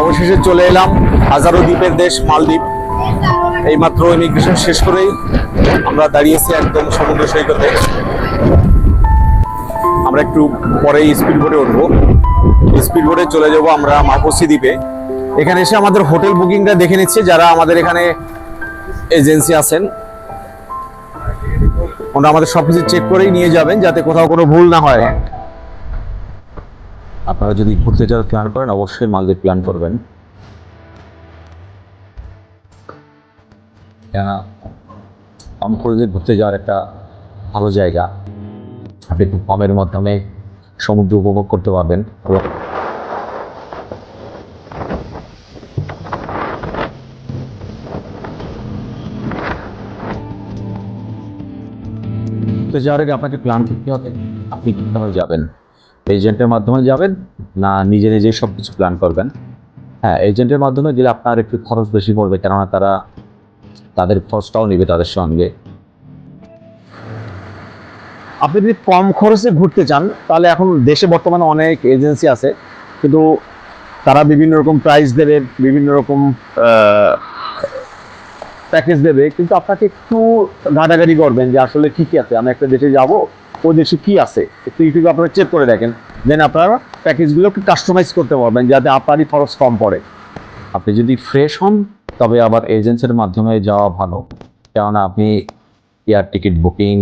অবশেষে চলে এলাম হাজারো দ্বীপের দেশ, মালদ্বীপ। এইমাত্র ইমিগ্রেশন শেষ করেই আমরা দাঁড়িয়েছি একদম সমুদ্র সৈকতে। আমরা একটু পরেই স্পিড বোটে উঠবো। স্পিড বোটে চলে যাব আমরা মাহফুসি দ্বীপে। এখানে এসে আমাদের হোটেল বুকিংটা দেখে নিচ্ছে, যারা আমাদের এখানে এজেন্সি আছেন। ওনারা আমাদের সবকিছু চেক করেই নিয়ে যাবেন, যাতে কোথাও কোনো ভুল না হয়। আপনারা যদি ঘুরতে যাওয়ার প্ল্যান করেন, অবশ্যই মালদ্বীপ প্ল্যান করবেন। কম খরচে ঘুরতে যাওয়ার একটা ভালো জায়গা। আপনি খুব কমের মাধ্যমে সমুদ্র উপভোগ করতে পারবেন। যাওয়ার আগে আপনাকে প্ল্যান করতে হবে, আপনি কীভাবে যাবেন? এজেন্টের মাধ্যমে যাবেন না নিজে নিজেই সব কিছু প্ল্যান করবেন? হ্যাঁ এজেন্টের মাধ্যমে গেলে আপনার একটু খরচ বেশি পড়বে, কেননা তারা তাদের খরচটাও নেবে তাদের সঙ্গে। আপনি যদি কম খরচে ঘুরতে চান, তাহলে এখন দেশে বর্তমানে অনেক এজেন্সি আছে, কিন্তু তারা বিভিন্ন রকম প্রাইস দেবে, বিভিন্ন রকম প্যাকেজ দেবে, কিন্তু আপনাকে একটু ঘাটাঘাটি করবেন যে আসলে কি আছে, আমি একটা দেশে যাব ওই দেশে কি আছে, একটু ইউটিউবে আপনারা চেক করে দেখেন। দেন আপনারা প্যাকেজগুলো একটু কাস্টমাইজ করতে পারবেন যাতে আপনারই খরচ কম পড়ে। আপনি যদি ফ্রেশ হন, তবে আবার এজেন্সির মাধ্যমে যাওয়া ভালো। কেননা আপনি এয়ার টিকিট বুকিং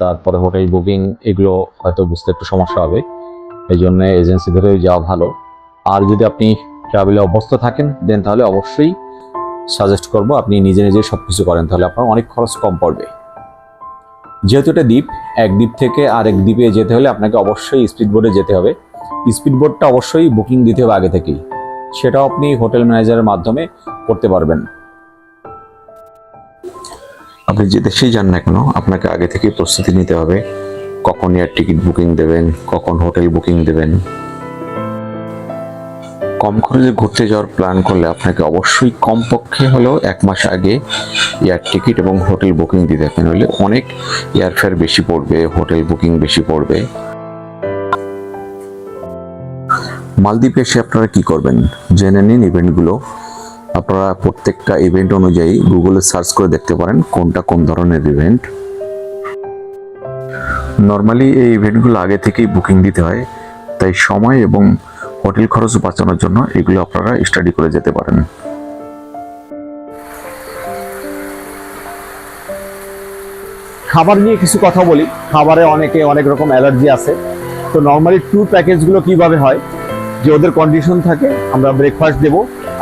তারপরে হোটেল বুকিং এগুলো হয়তো বুঝতে একটু সমস্যা হবে। এই জন্য এজেন্সি ধরেই যাওয়া ভালো। আর যদি আপনি ট্রাভেলে অভ্যস্ত থাকেন দেন তাহলে অবশ্যই সাজেস্ট করব আপনি নিজে নিজে সব কিছু করেন, তাহলে আপনার অনেক খরচ কম পড়বে। যেহেতু এটা দ্বীপ, এক দ্বীপ থেকে আরেক দ্বীপে যেতে হলে আপনাকে অবশ্যই স্পিড বোটে যেতে হবে। স্পিড বোটটা অবশ্যই বুকিং দিতে হবে আগে থেকেই। সেটাও আপনি হোটেল ম্যানেজারের মাধ্যমে করতে পারবেন। আপনি যে দেশেই যান না কেন, আপনাকে আগে থেকে প্রস্তুতি নিতে হবে। কখন এয়ার টিকিট বুকিং দেবেন, কখন হোটেল বুকিং দেবেন। কম খরচে ঘুরতে যাওয়ার প্ল্যান করলে আপনাকে অবশ্যই কমপক্ষে হলেও এক মাস আগে এয়ার টিকিট এবং হোটেল বুকিং দিতে হবে নইলে অনেক এয়ারফেয়ার বেশি পড়বে, হোটেল বুকিং বেশি পড়বে। মালদ্বীপে এসে আপনারা কি করবেন? জেনে নিন ইভেন্টগুলো। আপনারা প্রত্যেকটা ইভেন্ট অনুযায়ী গুগলে সার্চ করে দেখতে পারেন কোনটা কোন ধরনের ইভেন্ট। নর্মালি এই ইভেন্টগুলো আগে থেকেই বুকিং দিতে হয়, তাই সময় এবং হোটেল খরচ বাঁচানোর জন্য এগুলো আপনারা স্টাডি করে যেতে পারেন। খাবার নিয়ে কিছু কথা বলি। খাবারে অনেকে অনেক রকম অ্যালার্জি আছে। তো নর্মালি ট্যুর প্যাকেজগুলো কীভাবে হয়? যে ওদের কন্ডিশন থাকে, আমরা ব্রেকফাস্ট দেব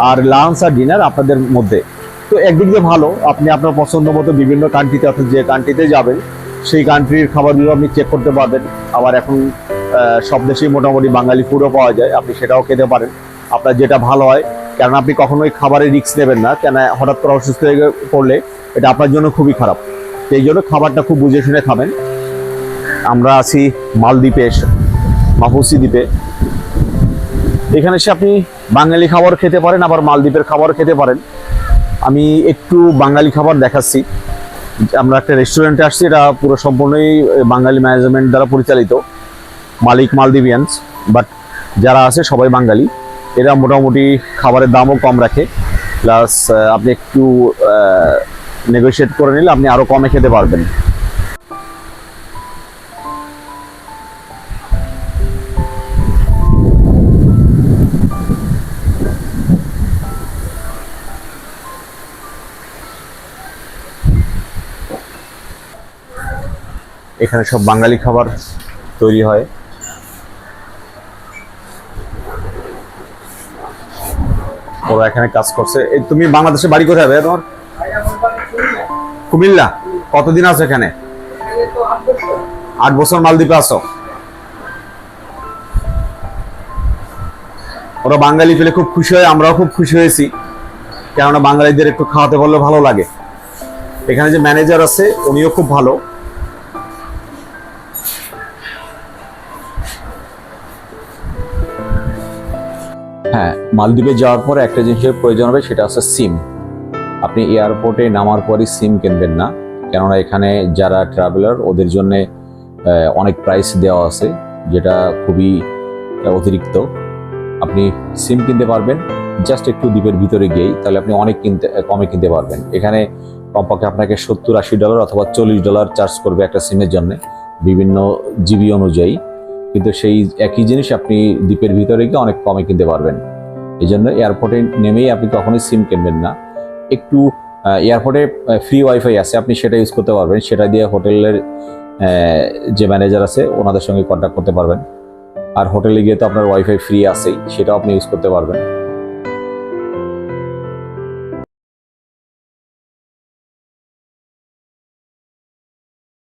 আর লাঞ্চ আর ডিনার আপনাদের মধ্যে। তো একদিক দিয়ে ভালো, আপনি আপনার পছন্দ মতো বিভিন্ন কান্ট্রিতে অর্থাৎ যে কান্ট্রিতে যাবেন, সেই কান্ট্রির খাবারগুলো আপনি চেক করতে পারবেন। আবার এখন সব দেশেই মোটামুটি বাঙালি ফুডও পাওয়া যায়, আপনি সেটাও খেতে পারেন। আপনার যেটা ভালো হয় কারণ আপনি কখনোই খাবারের রিস্ক নেবেন না কেন হঠাৎ করে অসুস্থ হয়ে পড়লে এটা আপনার জন্য খুবই খারাপ। সেই জন্য খাবারটা খুব বুঝে শুনে খাবেন। আমরা আছি মালদ্বীপে এসে মাহুসি দ্বীপে। এখানে এসে আপনি বাঙালি খাবার খেতে পারেন, আবার মালদ্বীপের খাবার খেতে পারেন। আমি একটু বাঙালি খাবার দেখাচ্ছি। আমরা একটা রেস্টুরেন্টে আসছি, এটা পুরো সম্পূর্ণই বাঙালি ম্যানেজমেন্ট দ্বারা পরিচালিত। মালিক মালদ্বীপিয়ানস বাট যারা আছে সবাই বাঙালি। এরা মোটামুটি খাবারের দামও কম রাখে। প্লাস আপনি একটু নেগোশিয়েট করে নিলে আপনি আরও কমে খেতে পারবেন। এখানে সব বাঙালি খাবার তৈরি হয়। ওরা এখানে কাজ করছে। তুমি বাংলাদেশে বাড়ি কোথায় ভাই তোমার? কুমিল্লা। কতদিন আছো এখানে? আট বছর মালদ্বীপে আছো। ওরা বাঙালি পেলে খুব খুশি হয়, আমরাও খুব খুশি হয়েছি। কেননা বাঙালিদের একটু খাওয়াতে পারলে ভালো লাগে। এখানে যে ম্যানেজার আছে, উনিও খুব ভালো। হ্যাঁ মালদ্বীপে যাওয়ার পরে একটা জিনিসের প্রয়োজন হবে, সেটা হচ্ছে সিম। আপনি এয়ারপোর্টে নামার পরই সিম কিনবেন না, কেননা এখানে যারা ট্রাভেলার ওদের জন্য অনেক প্রাইস দেওয়া আছে, যেটা খুবই অতিরিক্ত। আপনি সিম কিনতে পারবেন জাস্ট একটু দ্বীপের ভিতরে গিয়েই, তাহলে আপনি অনেক কিনতে, কমে কিনতে পারবেন। এখানে কমপক্ষে আপনাকে সত্তর আশি ডলার অথবা চল্লিশ ডলার চার্জ করবে একটা সিমের জন্য, বিভিন্ন জিবি অনুযায়ী। কিন্তু সেই একই জিনিস আপনি দ্বীপের ভিতরে গিয়ে অনেক কমে কিনতে পারবেন। এই জন্য এয়ারপোর্টে নেমেই আপনি কখনোই সিম কিনবেন না। একটু এয়ারপোর্টে ফ্রি ওয়াইফাই আছে, আপনি সেটা ইউজ করতে পারবেন। সেটা দিয়ে হোটেলের যে ম্যানেজার আছে, ওনাদের সঙ্গে কন্ট্যাক্ট করতে পারবেন। আর হোটেলে গিয়ে তো আপনার ওয়াইফাই ফ্রি আছেই, সেটাও আপনি ইউজ করতে পারবেন।